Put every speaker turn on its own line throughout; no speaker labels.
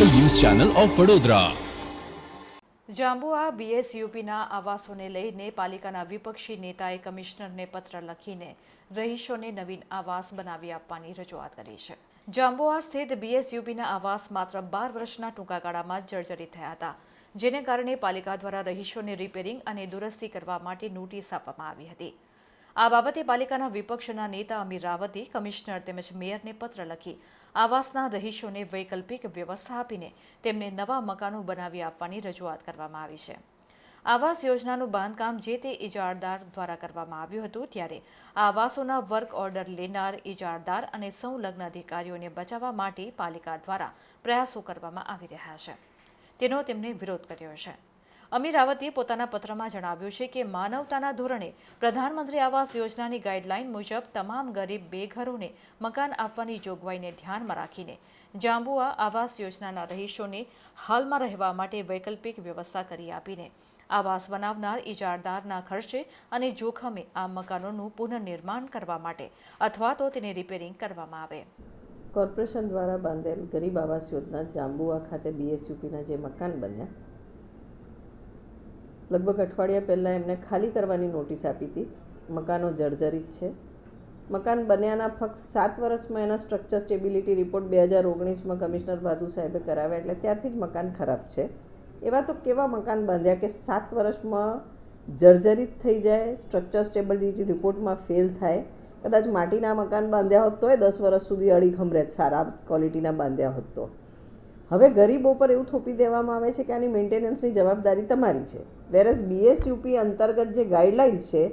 Channel of Vadodara.
Jhabua બીએસયુપીના આવાસોને લઈને પાલિકાના વિપક્ષી નેતાએ કમિશનરને પત્ર લખીને રહીશોને નવીન આવાસ બનાવી આપવાની રજૂઆત કરી છે. જાંબુઆ સ્થિત બીએસયુપીના આવાસ માત્ર બાર વર્ષના ટૂંકા ગાળામાં જર્જરિત થયા હતા, જેને કારણે પાલિકા દ્વારા રહીશોને રિપેરિંગ અને દુરસ્તી કરવા માટે નોટિસ આપવામાં આવી હતી. આ બાબતે પાલિકાના વિપક્ષના નેતા અમીર રાવતે કમિશનર તેમજ મેયરને પત્ર લખી આવાસના રહીશોને વૈકલ્પિક વ્યવસ્થા આપીને તેમને નવા મકાનો બનાવી આપવાની રજૂઆત કરવામાં આવી છે. આવાસ યોજનાનું બાંધકામ જે તે ઇજારદાર દ્વારા કરવામાં આવ્યું હતું ત્યારે આવાસોના વર્ક ઓર્ડર લેનાર ઇજારદાર અને સંલગ્ન અધિકારીઓને બચાવવા માટે પાલિકા દ્વારા પ્રયાસો કરવામાં આવી રહ્યા છે. તેનો તેમણે વિરોધ કર્યો છે. અમીર રાવતે પોતાના પત્રમાં જણાવ્યું છે કે માનવતાના ધોરણે પ્રધાનમંત્રી આવાસ યોજનાની ગાઈડલાઈન મુજબ તમામ ગરીબ બેઘરોને મકાન આપવાની જોગવાઈને ધ્યાનમાં રાખીને જાંબુઆ આવાસ યોજનાના રહીશોને હાલમાં રહેવા માટે વૈકલ્પિક વ્યવસ્થા કરી આપીને આવાસ બનાવનાર ઇજારદારના ખર્ચે અને જોખમે આ મકાનોનું પુનઃનિર્માણ કરવા માટે અથવા તો તેને રિપેરિંગ કરવામાં આવે.
કોર્પોરેશન દ્વારા બાંધેલ ગરીબ આવાસ યોજના જાંબુઆ ખાતે બીએસયુપીના જે મકાન બન્યા લગભગ અઠવાડિયા પહેલાં એમને ખાલી કરવાની નોટિસ આપી હતી. મકાનો જર્જરિત છે. મકાન બન્યાના ફક્ત સાત વર્ષમાં એના સ્ટ્રક્ચર સ્ટેબિલિટી રિપોર્ટ બે હજાર ઓગણીસમાં કમિશનર ભાદુ સાહેબે કરાવ્યા એટલે ત્યારથી જ મકાન ખરાબ છે. એવા તો કેવા મકાન બાંધ્યા કે સાત વર્ષમાં જર્જરિત થઈ જાય સ્ટ્રક્ચર સ્ટેબિલિટી રિપોર્ટમાં ફેલ થાય. કદાચ માટીના મકાન બાંધ્યા હોત તોય દસ વર્ષ સુધી અડીખમ રહેત સારા ક્વોલિટીના બાંધ્યા હોત તો. હવે ગરીબો પર એવું થોપી દેવામાં આવે છે કે આની મેન્ટેનન્સની જવાબદારી તમારી છે. વેરસ બીએસયુપી અંતર્ગત જે ગાઈડલાઇન્સ છે,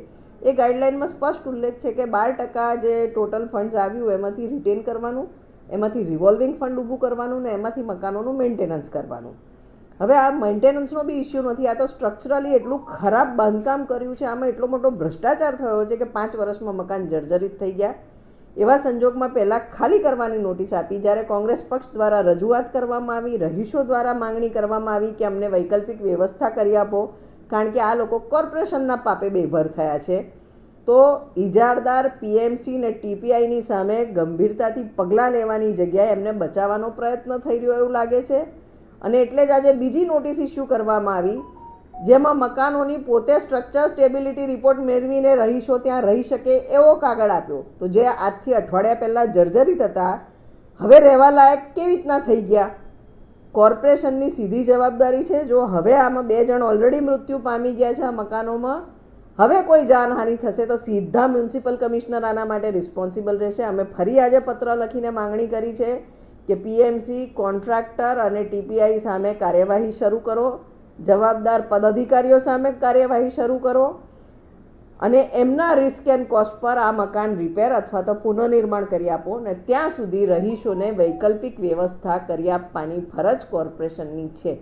એ ગાઈડલાઇનમાં સ્પષ્ટ ઉલ્લેખ છે કે બાર ટકા જે ટોટલ ફંડ્સ આવ્યું એમાંથી રિટેન કરવાનું, એમાંથી રિવોલ્વિંગ ફંડ ઊભું કરવાનું ને એમાંથી મકાનોનું મેન્ટેનન્સ કરવાનું. હવે આ મેન્ટેનન્સનો બી ઇસ્યુ નથી, આ તો સ્ટ્રક્ચરલી એટલું ખરાબ બાંધકામ કર્યું છે, આમાં એટલો મોટો ભ્રષ્ટાચાર થયો છે કે પાંચ વર્ષમાં મકાન જર્જરિત થઈ ગયા. એવા સંજોગમાં પહેલાં ખાલી કરવાની નોટિસ આપી, જ્યારે કોંગ્રેસ પક્ષ દ્વારા રજૂઆત કરવામાં આવી, રહીશો દ્વારા માંગણી કરવામાં આવી કે અમને વૈકલ્પિક વ્યવસ્થા કરી આપો, કારણ કે આ લોકો કોર્પોરેશનના પાપે બેભર થયા છે. તો ઇજારદાર પીએમસી ને ટીપીઆઈની સામે ગંભીરતાથી પગલાં લેવાની જગ્યાએ એમને બચાવવાનો પ્રયત્ન થઈ રહ્યો એવું લાગે છે. અને એટલે જ આજે બીજી નોટિસ ઇસ્યુ કરવામાં આવી જેમાં મકાનોની પોતે સ્ટ્રક્ચર સ્ટેબિલિટી રિપોર્ટ મેળવીને રહીશો ત્યાં રહી શકે એવો કાગળ આપ્યો. તો જે આજથી અઠવાડિયા પહેલાં જર્જરિત હતા, હવે રહેવા લાયક કેવી રીતના થઈ ગયા? કોર્પોરેશનની સીધી જવાબદારી છે, જો હવે આમાં બે જણ ઓલરેડી મૃત્યુ પામી ગયા છે આ મકાનોમાં, હવે કોઈ જાનહાનિ થશે તો સીધા મ્યુનિસિપલ કમિશનર આના માટે રિસ્પોન્સિબલ રહેશે. અમે ફરી આજે પત્ર લખીને માંગણી કરી છે કે પીએમસી, કોન્ટ્રાક્ટર અને ટીપીઆઈ સામે કાર્યવાહી શરૂ કરો. જવાબદાર પદાધિકારીઓ સામે કાર્યવાહી શરૂ કરો અને એમના રિસ્ક એન્ડ કોસ્ટ પર આ મકાન રિપેર અથવા તો પુનઃનિર્માણ કરી આપો ને ત્યાં સુધી રહીશોને વૈકલ્પિક વ્યવસ્થા કરી આપવાની ફરજ કોર્પોરેશનની છે.